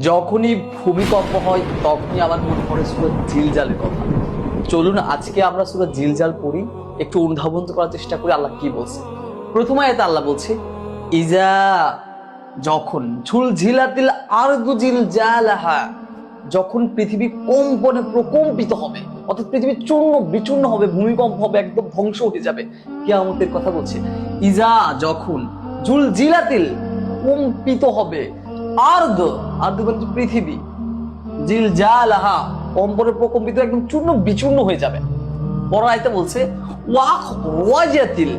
যখনই ভূমিকম্প হয়, তখনই আমার মনে পড়ে সুরত জিলজালের কথা। চলুন, আজকে আমরা সুরত জিলজাল পড়ি, একটু অনুধাবন করার চেষ্টা করি, আল্লাহ কি বলছে। প্রথম আয়াতে আল্লাহ বলছে, ইজা যখন ঝুল ঝিলাতিল আরদু জিল জালাহা যখন পৃথিবী কম্পনে প্রকম্পিত হবে, অর্থাৎ পৃথিবী চূর্ণ বিচূর্ণ হবে, ভূমিকম্প হবে, একদম ধ্বংস হয়ে যাবে, কিয়ামতের কথা বলছে, ইজা যখন জুল জিলাতিল কম্পিত হবে আর্দ আর্দ মানে পৃথিবী। জিল জালাহা কম্পনে প্রকম্পিত একদম চূর্ণ বিচূর্ণ হয়ে যাবে। বড় আয়তে বলছে ওয়াজাতিল,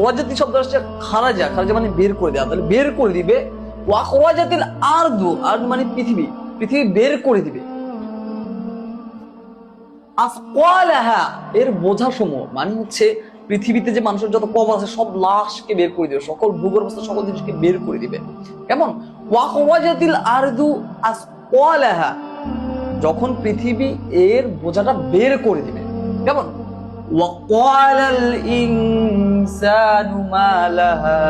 ওয়াজাতি শব্দ হচ্ছে খারাজা খারাজা মানে বের করে দেওয়া তাহলে বের করে দিবে ওয়াক ওয়াজাতিল আর্দু, আর্দ মানে পৃথিবী। পৃথিবী বের করে দিবে। আসকালাহা এর বোঝা সমূহ মানে হচ্ছে পৃথিবীতে যে মানুষের যত কম আছে, সব লাশকে বের করে দিবে, সকল ভূগর্ভস্থ সকল জিনিসকে বের করে দিবে। কেমন? ওয়াকওয়াজাতিল আরদু আসকালাহা যখন পৃথিবী এর বোঝাটা বের করে দিবে, কেমন? ওয়াকালাল ইনসানু মা লাহা।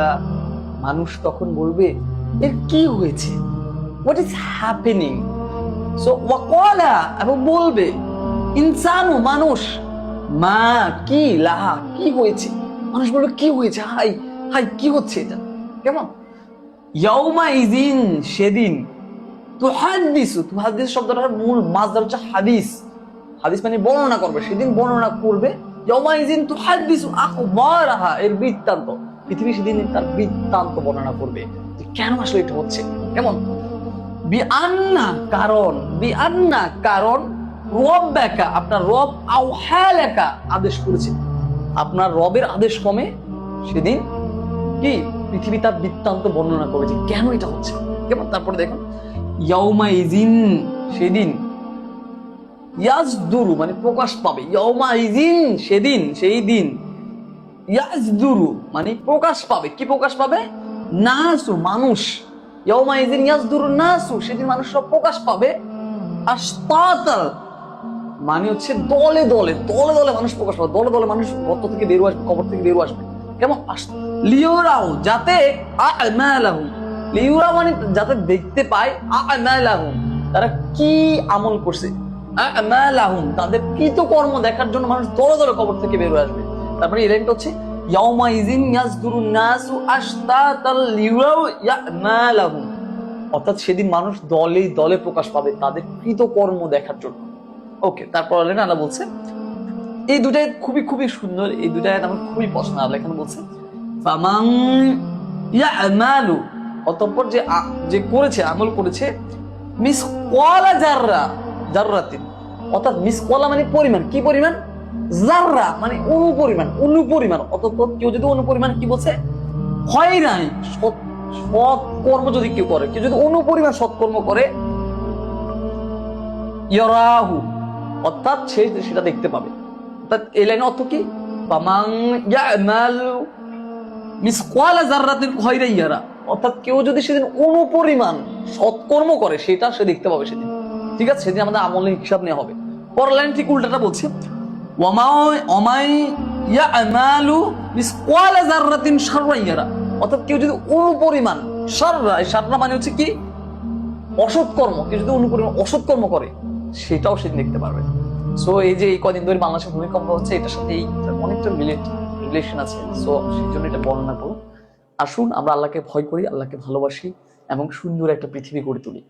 মানুষ তখন বলবে, এর কি হয়েছে? হোয়াট ইজ হ্যাপেনিং সো ওয়াকালা এবং বলবে, ইনসানু মানুষ। মা, কি লাহা, কি হয়েছে? মানুষ বলবে কি হয়েছে? হাই হাই, কি হচ্ছে এটা? কেমন? ইয়াউমা ইজিন সেদিন তুহাদ্দিসু, তুহাদ্দিস শব্দটার মূল মাসদার হচ্ছে হাদিস। হাদিস মানে বর্ণনা করবে, সেদিন বর্ণনা করবে। ইয়াউমা ইজিন তুহাদ্দিসু আখবারাহা, এর বৃত্তান্ত। পৃথিবী সেদিন তার বৃত্তান্ত বর্ণনা করবে। যে কেন আসলে এটা হচ্ছে? কেমন? বি আন্না কারণ বি আন্না কারণ রব ব্যাকা আপনার রব আউহালাকা আদেশ করেছে। আপনার রবের আদেশ কমে সেদিন কি? পৃথিবী তার বৃত্তান্ত বর্ণনা করেছে। কেন এটা হচ্ছে? কেমন? তারপরে দেখুন। ইয়াউমা ইজিন সেদিন ইয়াজদুরু মানে প্রকাশ পাবে। ইয়াউমা ইজিন সেদিন, সেই দিন ইয়াজদুরু মানে প্রকাশ পাবে। কি প্রকাশ পাবে? নাসু, মানুষ। ইয়াউমা ইজিন ইয়াজদুরু নাসু, সেদিন মানুষ সব প্রকাশ পাবে। আশতাতাল মানে হচ্ছে দলে দলে দলে দলে মানুষ প্রকাশ পাবে, দলে দলে মানুষ গর্ত থেকে বেরো আসবে, কবর থেকে বেরো আসবে। কেমন? আস- লিওরাও যাতে আমালাহুম লিওরা মানে যাতে দেখতে পায় আমালাহুম, তারা কি আমল করছে? আমালাহুম, তাদের কৃতকর্ম দেখার জন্য মানুষ দলে দলে কবর থেকে বেরো আসবে। তারপরে এই লাইনটা হচ্ছে ইয়াউমা ইজিন ইয়াজদুরুন নাসু আশতাতাল লিওরাও ইয়ামালাহুম। অর্থাৎ সেদিন মানুষ দলে দলে প্রকাশ পাবে, তাদের কৃতকর্ম দেখার জন্য। ওকে তারপর আল্লাহ বলছে, এই দুটাই খুবই খুবই সুন্দর, এই দুটাই আমার খুবই পছন্দ। আল্লাহ এখানে বলছে? ফামাং ইয়ামালু। অতঃপর যে যে করেছে, আমল করেছে মিস কলা জাররা জাররাতিন অর্থাৎ মিস কলা মানে পরিমাণ, কি পরিমাণ? জাররা মানে অনু পরিমাণ অনু পরিমাণ অতঃপর কেউ যদি অনু পরিমাণ কি বলছে? হয় নাই সৎ সৎ কর্ম যদি কেউ করে, কেউ যদি অনু পরিমাণ সৎকর্ম করে, ইয়ারাহু। অর্থাৎ সে সেটা দেখতে পাবে। অর্থাৎ এই লাইনের অর্থ কি? ইয়ারা। অর্থাৎ কেউ যদি সেদিন অনুপরিমাণ সৎকর্ম করে, সেটা সে দেখতে পাবে সেদিন। ঠিক আছে? সেদিন আমাদের আমলের হিসাব নেওয়া হবে। পরের লাইন ঠিক উল্টাটা বলছে। অর্থাৎ কেউ যদি অনুপরিমাণ শাররা, এই শাররা মানে হচ্ছে কি? অসৎ কর্ম কেউ যদি অনুপরিমাণ অসৎ কর্ম করে সেটাও সেদিন দেখতে পারবে। সো এই যে এই কদিন ধরে বাংলাদেশের ভূমিকম্প হচ্ছে, এটার সাথে অনেকটা মিলেট রিলেশন আছে। সো সেই জন্য এটা বর্ণনা করুন আসুন, আমরা আল্লাহকে ভয় করি, আল্লাহকে ভালোবাসি এবং সুন্দর একটা পৃথিবী গড়ে তুলি।